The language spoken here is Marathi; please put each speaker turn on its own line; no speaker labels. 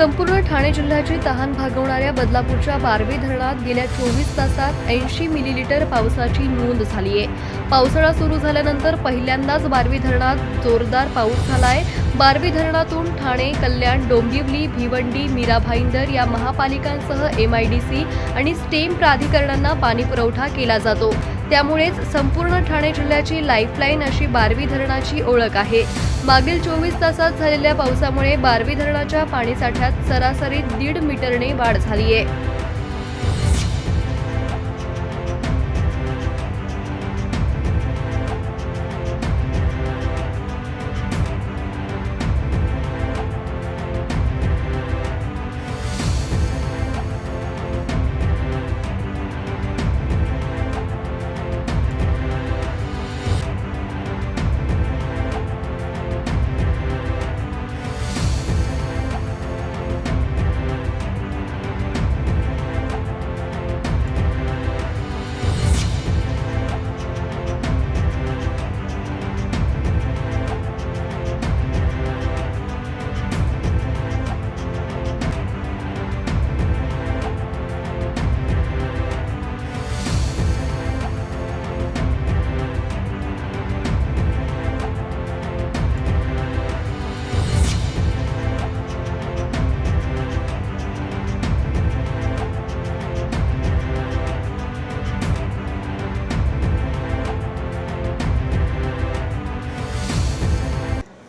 संपूर्ण ठाणे जिल्ह्याची तहान भागवणाऱ्या बदलापूरच्या बारवी धरणात गेल्या चोवीस तासात ऐंशी मिलीलीटर पावसाची नोंद झाली आहे. पावसाळा सुरू झाल्यानंतर पहिल्यांदाच बारवी धरणात जोरदार पाऊस झाला आहे बारवी धरणातून ठाणे कल्याण डोंबिवली भिवंडी मीरा भाईंदर या महापालिकांसह एमआयडीसी आणि स्टेम प्राधिकरणांना पाणी पुरवठा केला जातो. त्यामुळेच संपूर्ण ठाणे जिल्ह्याची लाईफलाईन अशी बारवी धरणाची ओळख आहे. मागील चोवीस तासात झालेल्या पावसामुळे बारवी धरणाच्या पाणीसाठ्यात सरासरी दीड मीटरने वाढ झाली आहे